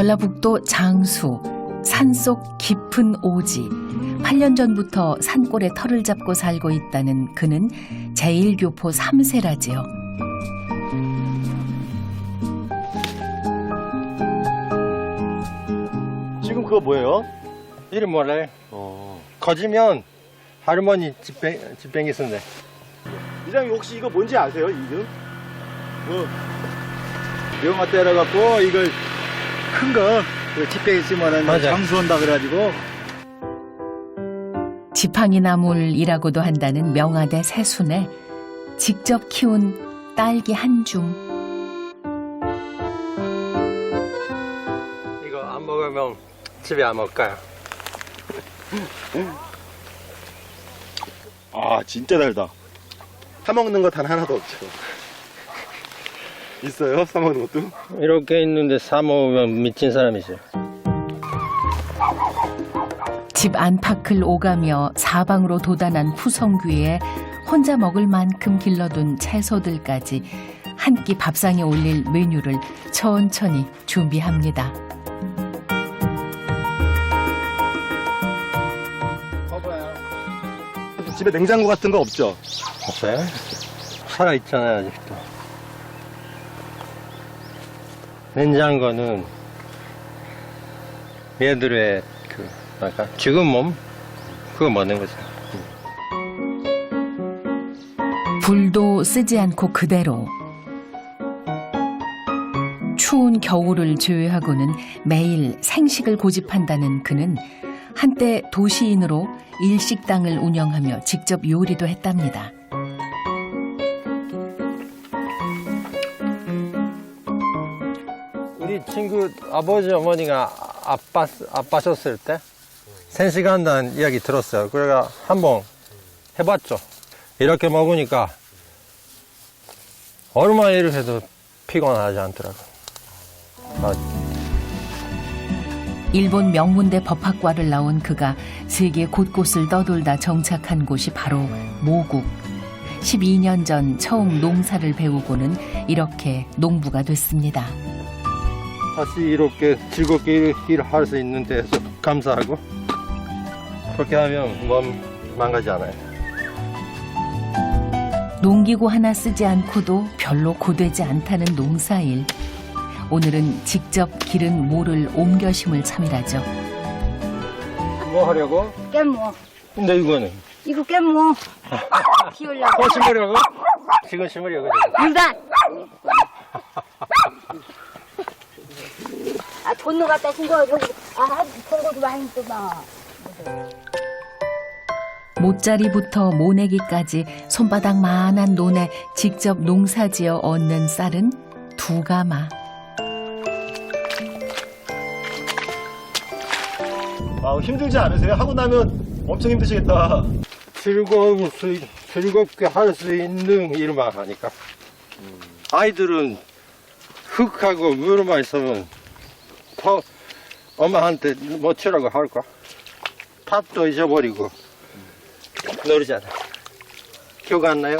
전라북도 장수 산속 깊은 오지 8년 전부터 산골에 터를 잡고 살고 있다는 그는 제1교포 3세라지요. 지금 그거 뭐예요? 이름 몰라요? 어. 거지면 할머니 집뱅, 집뱅이 쓴데. 이장님 혹시 이거 뭔지 아세요? 이름? 뭐 영화 때려갖고 이걸 큰거 그 집에 있으면은 맞아. 장수한다 그래가지고 지팡이 나물이라고도 한다는 명아대 새순에 직접 키운 딸기 한 줌. 이거 안 먹으면 집에 안 먹을까요? 아 진짜 달다 사 먹는 거 단 하나도 없죠 있어요? 사 먹는 것도? 이렇게 있는데 사 먹으면 미친 사람이죠. 집 안팎을 오가며 사방으로 도단한 푸성귀에 혼자 먹을 만큼 길러둔 채소들까지 한 끼 밥상에 올릴 메뉴를 천천히 준비합니다. 집에 냉장고 같은 거 없죠? 없어요? 살아 있잖아요, 아직도. 냉장고는 얘들의 그, 뭐랄까, 죽은 몸? 그거 먹는 거죠. 불도 쓰지 않고 그대로 추운 겨울을 제외하고는 매일 생식을 고집한다는 그는 한때 도시인으로 일식당을 운영하며 직접 요리도 했답니다. 친구 아버지 어머니가 아빠 아빠셨을 때 생식한다는 이야기 들었어요. 그래가 한번 해봤죠. 이렇게 먹으니까 얼마 일을 해도 피곤하지 않더라고. 아, 일본 명문대 법학과를 나온 그가 세계 곳곳을 떠돌다 정착한 곳이 바로 모국. 12년 전 처음 농사를 배우고는 이렇게 농부가 됐습니다. 다시 이렇게 즐겁게 일할 수 있는 데서 감사하고 그렇게 하면 몸 망가지 않아요. 농기구 하나 쓰지 않고도 별로 고되지 않다는 농사일. 오늘은 직접 기른 모를 옮겨 심을 참이라죠. 뭐 하려고? 깨모 근데 이거는 이거 깨모 키우려고 또 심으려고? 지금 심으려고. 일반 돈을 갖다 쓴거 여기 아 그런 많이 있더만 모짜리부터 모내기까지 손바닥만한 논에 직접 농사지어 얻는 쌀은 두 가마. 아 힘들지 않으세요? 하고 나면 엄청 힘드시겠다 즐거울 수, 있- 즐겁게 할 수 있는 일만 하니까. 아이들은 흙하고 물만 있으면 더 엄마한테 뭐 치라고 할까? 밥도 잊어버리고 놀잖아. 기억 안 나요?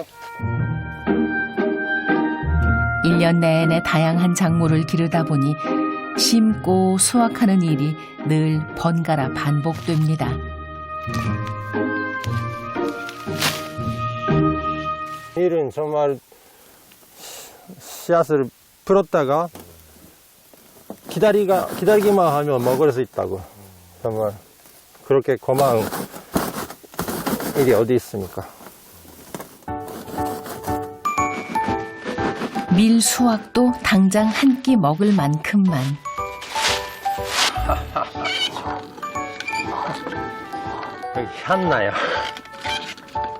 1년 내내 다양한 작물을 기르다 보니 심고 수확하는 일이 늘 번갈아 반복됩니다. 일은 정말 씨- 씨앗을 풀었다가 기다리가, 기다리기만 하면 먹을 수 있다고. 정말 그렇게 고마운 일이 어디 있습니까? 밀 수확도 당장 한 끼 먹을 만큼만. 여기 향나요.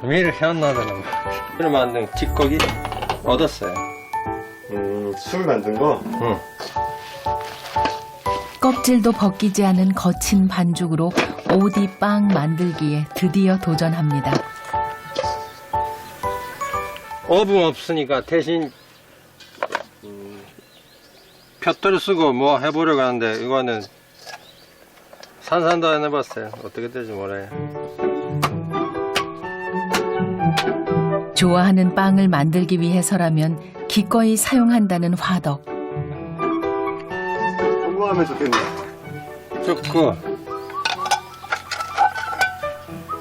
밀 향나다는 거. 을 만든 찌꺼기 얻었어요. 음 술 만든 거? 응. 껍질도 벗기지 않은 거친 반죽으로 오디빵 만들기에 드디어 도전합니다. 오븐 없으니까 대신 음, 볕돌 쓰고 뭐 해보려고 하는데 이거는 산산도 안 해봤어요. 어떻게 될지 몰라요. 좋아하는 빵을 만들기 위해서라면 기꺼이 사용한다는 화덕. 하면 좋겠네요. 좋고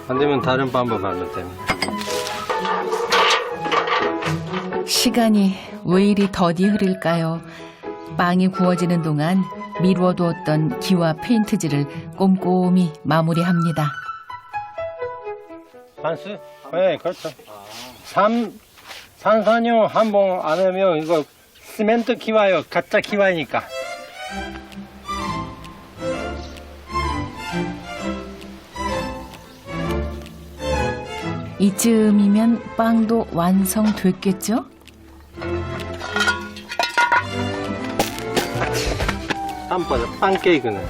안 되면 다른 방법 하면 됩니다. 시간이 왜 이리 더디 흐릴까요? 빵이 구워지는 동안 미루어두었던 기와 페인트질을 꼼꼼히 마무리합니다. 반스? 네, 그렇죠. 삼, 산산용 한번안 하면 이거 시멘트 기와요. 가짜 기와니까. 이쯤이면 빵도 완성됐겠죠? 빵보다 빵케이크는.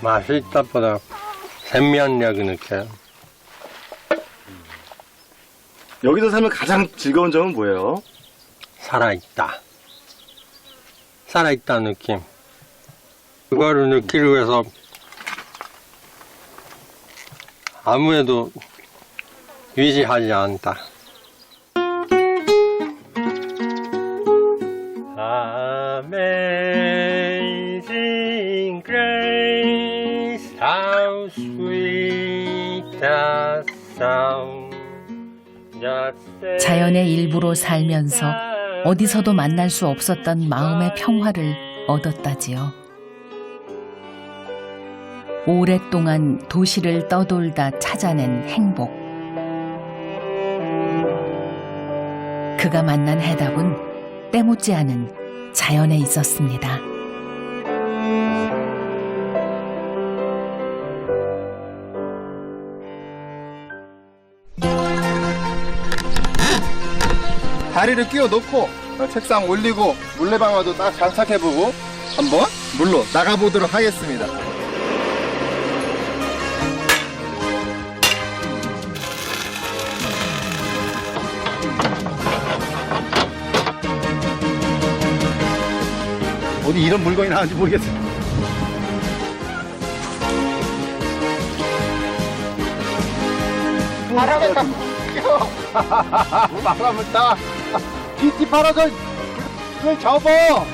맛있다보다 생명력이 느껴요. 여기서 살면 가장 즐거운 점은 뭐예요? 살아있다. 살아있다 느낌. 그거를 느끼기 위해서 아무래도 위지하지 않다. Amazing grace, how sweet the sound that 자연의 일부로 살면서 어디서도 만날 수 없었던 마음의 평화를 얻었다지요. 오랫동안 도시를 떠돌다 찾아낸 행복. 그가 만난 해답은 때묻지 않은 자연에 있었습니다. 다리를 끼워 놓고 어, 책상 올리고 물레방아도 딱 장착해보고 한번 물로 나가보도록 하겠습니다. 어디 이런 물건이 나왔는지 모르겠어요. 바람에 딱 끼워. 바람을 딱. 뒤뒤 팔아서 그걸 접어.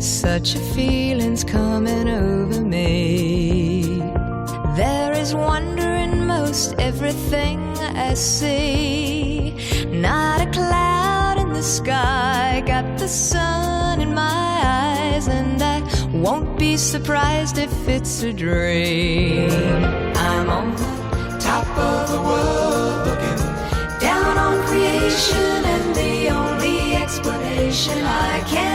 Such a feeling's coming over me. Everything I see. Not a cloud in the sky, got the sun in my eyes, and I won't be surprised if it's a dream. I'm on the top of the world looking down on creation, and the only explanation I can